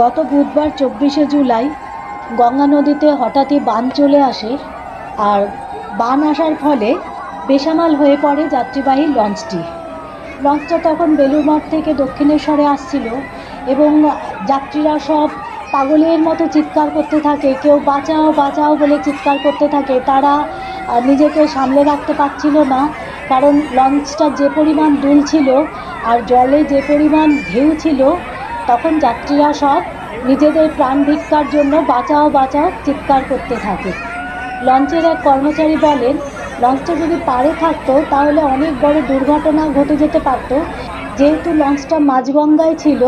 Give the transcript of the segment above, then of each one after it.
গত বুধবার চব্বিশে জুলাই গঙ্গা নদীতে হঠাৎই বান চলে আসে আর বান আসার ফলে বেসামাল হয়ে পড়ে যাত্রীবাহী লঞ্চটি। লঞ্চটা তখন বেলুরমঠ থেকে দক্ষিণেশ্বরে আসছিল এবং যাত্রীরা সব পাগলের মতো চিৎকার করতে থাকে, কেউ বাঁচাও বাঁচাও বলে চিৎকার করতে থাকে। তারা নিজেকে সামলে রাখতে পারছিল না, কারণ লঞ্চটা যে পরিমাণ দুল ছিল আর জলে যে পরিমাণ ঢেউ ছিল তখন যাত্রীরা সব নিজেদের প্রাণ ভিক্ষার জন্য বাঁচাও বাঁচাও চিৎকার করতে থাকে। লঞ্চের এক কর্মচারী বলেন, লঞ্চটা যদি পারে থাকতো, তাহলে অনেক বড় দুর্ঘটনা ঘটে যেতে পারতো। যেহেতু লঞ্চটা মাঝগঙ্গায় ছিল,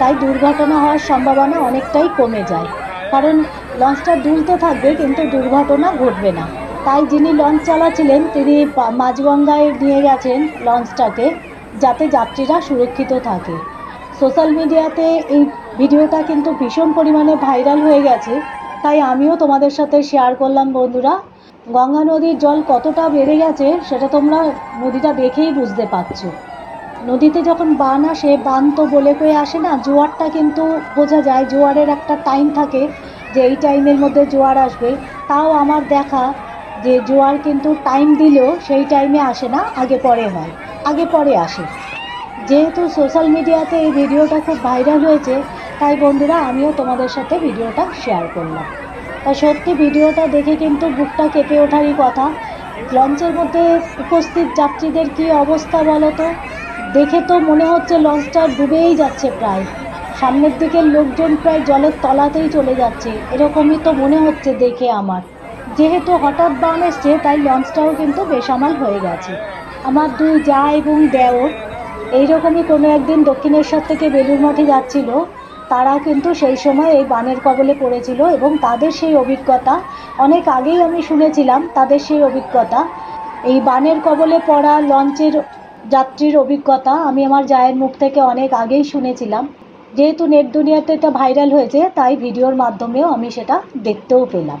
তাই দুর্ঘটনা হওয়ার সম্ভাবনা অনেকটাই কমে যায়। কারণ লঞ্চটা দুলতে থাকবে, কিন্তু দুর্ঘটনা ঘটবে না। তাই যিনি লঞ্চ চালাচ্ছিলেন, তিনি মাঝগঙ্গায় নিয়ে গেছেন লঞ্চটাকে, যাতে যাত্রীরা সুরক্ষিত থাকে। সোশ্যাল মিডিয়াতে এই ভিডিওটা কিন্তু ভীষণ পরিমাণে ভাইরাল হয়ে গেছে। তাই আমিও তোমাদের সাথে শেয়ার করলাম বন্ধুরা। গঙ্গা নদীর জল কতটা বেড়ে গেছে সেটা তোমরা নদীটা দেখেই বুঝতে পারছ। নদীতে যখন বান আসে, বান তো বলে কয়ে আসে না, জোয়ারটা কিন্তু বোঝা যায়, জোয়ারের একটা টাইম থাকে যে এই টাইমের মধ্যে জোয়ার আসবে। তাও আমার দেখা যে জোয়ার কিন্তু টাইম দিলেও সেই টাইমে আসে না, আগে পরে হয়, আগে পরে আসে। যেহেতু সোশ্যাল মিডিয়াতে এই ভিডিওটা খুব ভাইরাল হয়েছে, তাই বন্ধুরা আমিও তোমাদের সাথে ভিডিওটা শেয়ার করলাম। তা সত্যি ভিডিওটা দেখে কিন্তু বুকটা কেঁপে ওঠারই কথা। লঞ্চের মধ্যে উপস্থিত যাত্রীদের কি অবস্থা বলো তো? দেখে তো মনে হচ্ছে লঞ্চটা ডুবেই যাচ্ছে প্রায়। সামনের দিকে লোকজন প্রায় জলের তলাতেই চলে যাচ্ছে, এরকমই তো মনে হচ্ছে দেখে আমার। যেহেতু হঠাৎ বান এসছে, তাই লঞ্চটাও কিন্তু বেসামাল হয়ে গেছে। আমার দুই যা এবং দেওর এইরকমই কোনো একদিন দক্ষিণেশ্বর থেকে বেলুর মঠে যাচ্ছিল। তারা কিন্তু সেই সময় এই বানের কবলে পড়েছিল এবং তাদের সেই অভিজ্ঞতা, অনেক আগেই আমি শুনেছিলাম তাদের সেই অভিজ্ঞতা। এই বানের কবলে পড়া লঞ্চের যাত্রীর অভিজ্ঞতা আমি আমার জায়ের মুখ থেকে অনেক আগেই শুনেছিলাম। যেহেতু নেট দুনিয়াতে এটা ভাইরাল হয়েছে, তাই ভিডিওর মাধ্যমেও আমি সেটা দেখতেও পেলাম।